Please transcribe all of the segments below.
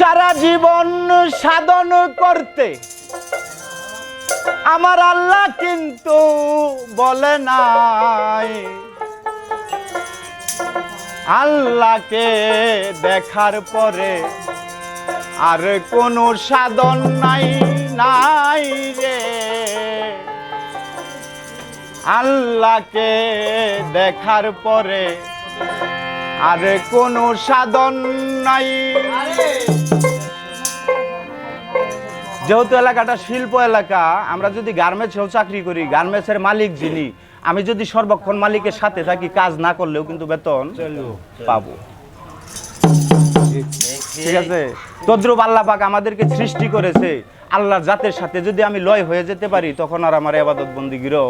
সারা জীবন সাধন করতে। আমার আল্লাহ কিন্তু বলে নাই। আল্লাহকে দেখার পরে আর কোনো সাধন নাই নাই রে। আল্লাহকে দেখার পরে আর কোনো সাধন নাই। যেহেতু এলাকাটা শিল্প এলাকা আমরা যদি গার্মেন্টসেও চাকরি করি গার্মেন্টসের মালিক যিনি আমি যদি সর্বক্ষণ মালিকের সাথে থাকি কাজ না করলেও কিন্তু বেতন পাবো। ঠিক আছে? তদ্রুপ আল্লাহ পাক আমাদেরকে সৃষ্টি করেছে আল্লাহর জাতের সাথে যদি আমি লয় হয়ে যেতে পারি তখন আর আমার আবাদত বন্দিগিরও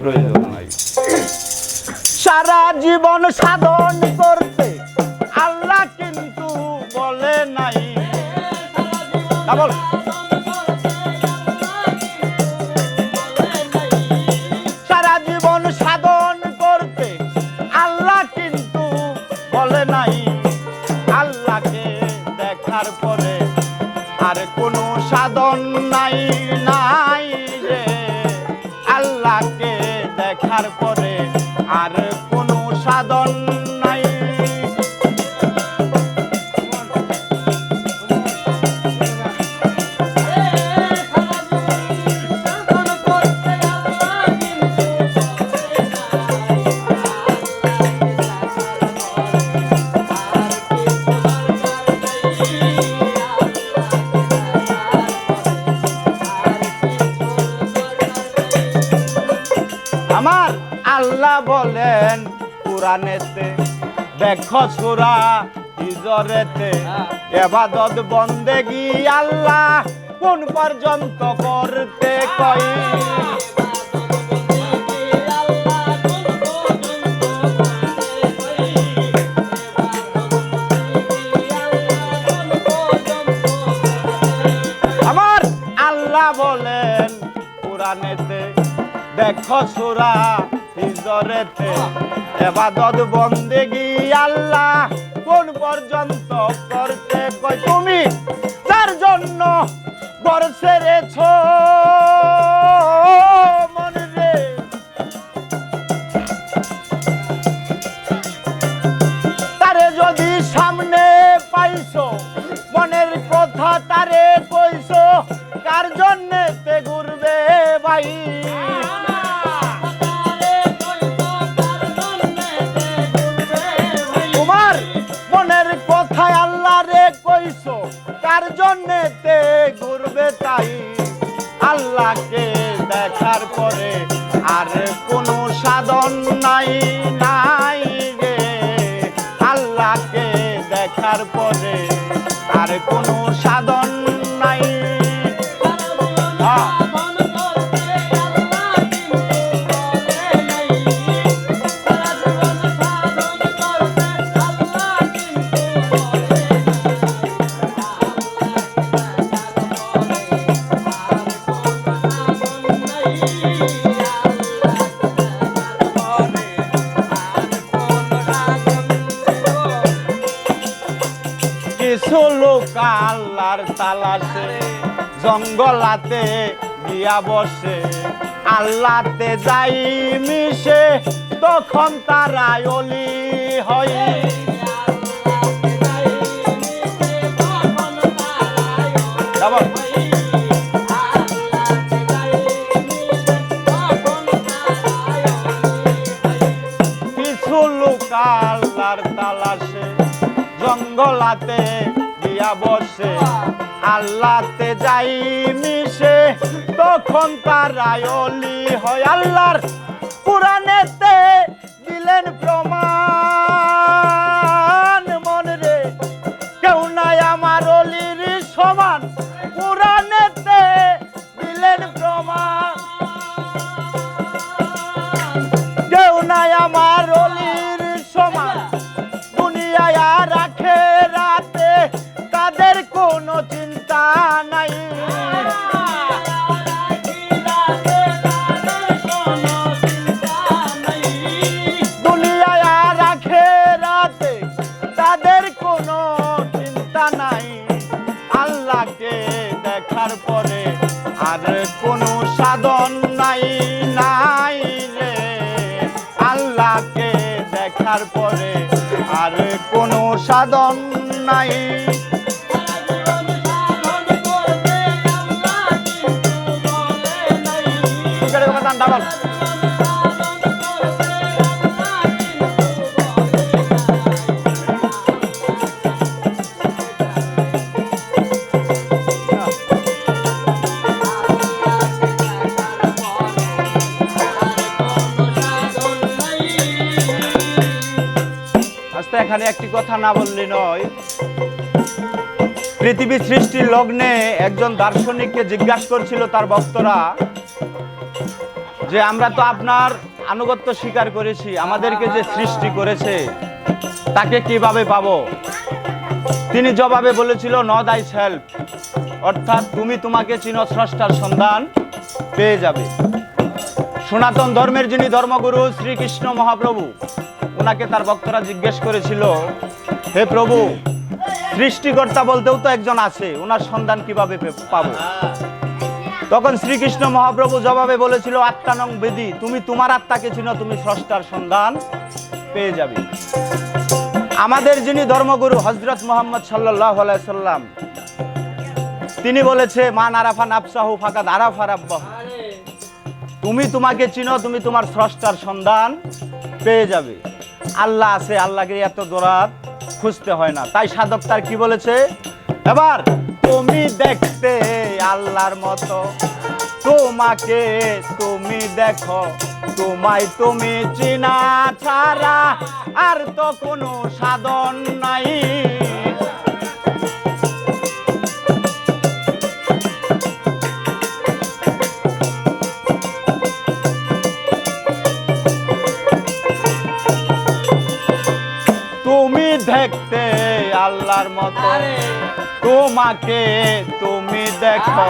প্রয়োজন নাই। সারা জীবন সাধন করতে আল্লাহ কিন্তু বলে নাই। না বল। নাই নাই রে। আল্লাহকে দেখার পরে আর কোরআনেতে দেখো সুরা হিজরেতে এবাদত বন্দেগি আল্লাহ কোন পর্যন্ত করতে কই? আমার আল্লাহ বলেন কোরআনেতে দেখো সুরা হিজরেতে এবাদত বন্দেগি আল্লাহ কোন পর্যন্ত করতে কয় তুমি? তার জন্য বর্ষে রেছ সাধন নাই নাই রে। আল্লাহকে দেখার পরে আর কোনো লোক আল্লাহর তালাশে জঙ্গলাতে গিয়া বসে। আল্লাতে যাই মিশে তখন তারা অলি হয়। বসে। আল্লাহতে যাই মিশে তখন তারা অলি হয় আল্লাহর। পুরাণেতে দিলেন প্রমাণ। আর কোনো সাধন নাই নাই রে। আল্লাহকে দেখার পরে আর কোনো সাধন নাই। ডাবল আস্তে এখানে একটি কথা না বললে নয়। পৃথিবী সৃষ্টির লগ্নে একজন দার্শনিককে জিজ্ঞাসা করছিল তার ভক্তরা যে, আমরা তো আপনার আনুগত্য স্বীকার করেছি। আমাদেরকে যে সৃষ্টি করেছে, তাকে কীভাবে পাবো? তিনি জবাবে বলেছিল ন দাই সেলফ অর্থাৎ তুমি তোমাকে চিনো স্রষ্টার সন্ধান পেয়ে যাবে। সনাতন ধর্মের যিনি ধর্মগুরু, শ্রীকৃষ্ণ মহাপ্রভু ওনাকে তার ভক্তরা জিজ্ঞেস করেছিল, হে প্রভু, সৃষ্টিকর্তা বলতেও তো একজন আছে, ওনার সন্ধান কীভাবে পাবো? তখন শ্রীকৃষ্ণ মহাপ্রভু জবাবে বলেছিল আত্মানং বেদি, তুমি তোমার আত্মাকে চিনো, তুমি স্রষ্টার সন্ধান পেয়ে যাবে। আমাদের যিনি ধর্মগুরু হজরত মোহাম্মদ সাল্লাহ সাল্লাম, তিনি বলেছে মান আরাফা নাফসাহু ফাকাদ আরাফা রাব্বাহু। তুমি তোমাকে চিনো, তুমি তোমার স্রষ্টার সন্ধান পেয়ে যাবে। আল্লাহ আছে, আল্লাহকে এত দোরাত খুঁজতে হয় না। তাই সাধক তার কি বলেছে? এবার তুমি দেখতে আল্লাহর মতো, তোমাকে তুমি দেখো, তোমায় তুমি চিনা ছাড়া আর তো কোনো সাধন নাই। আল্লাহর মতো। তোমাকে তুমি দেখো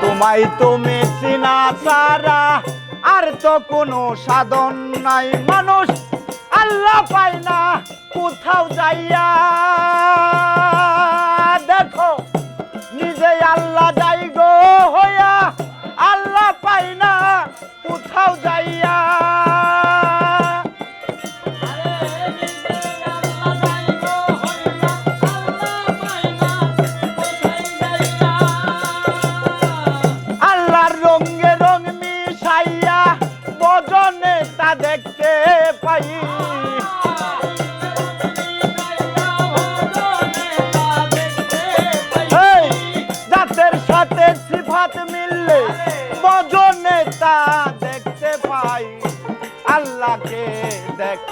তোমায় তুমি চিনা সারা। আর তো কোনো সাধন নাই মানুষ আল্লাহ পায় না কোথাও যাইয়া।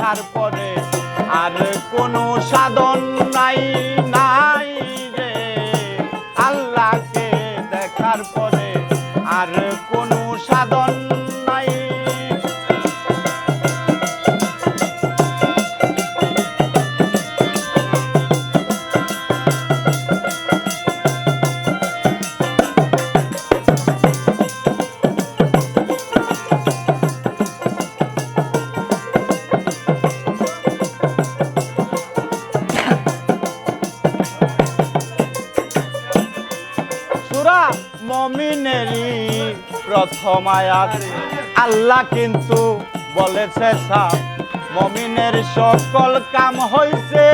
দেখার পরে আর কোনো সাধন নাই। আল্লাহ কিন্তু বলেছে সাপ মমিনের সকল কাম হইছে,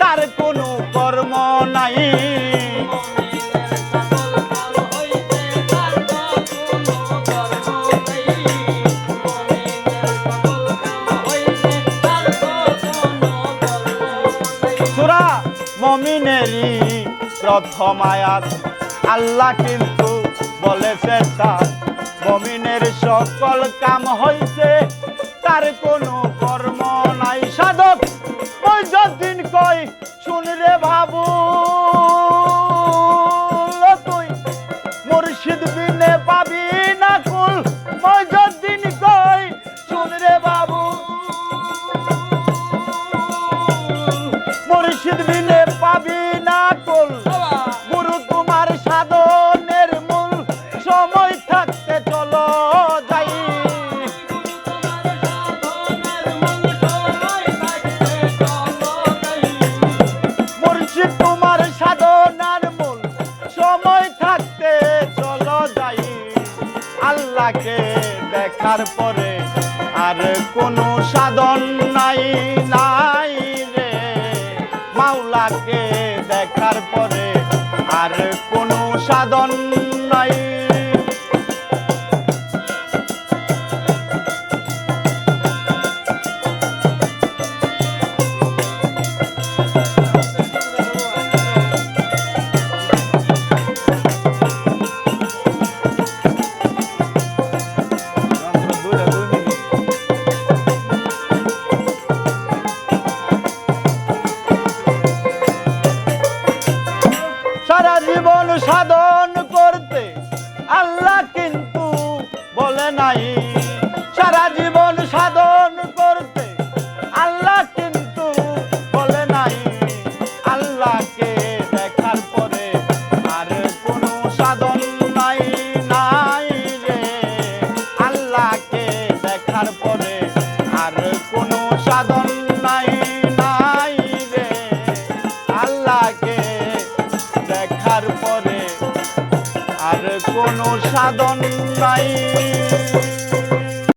তার কোনো কর্ম নাই। মমিনেরই প্রথম আয়াত। আল্লাহ কিন্তু বলেছে তার মমিনের সকল কাম হইছে তার কোনো কর্ম নাই। সাধক ওই যদিন কই শুন রে সাধন নাই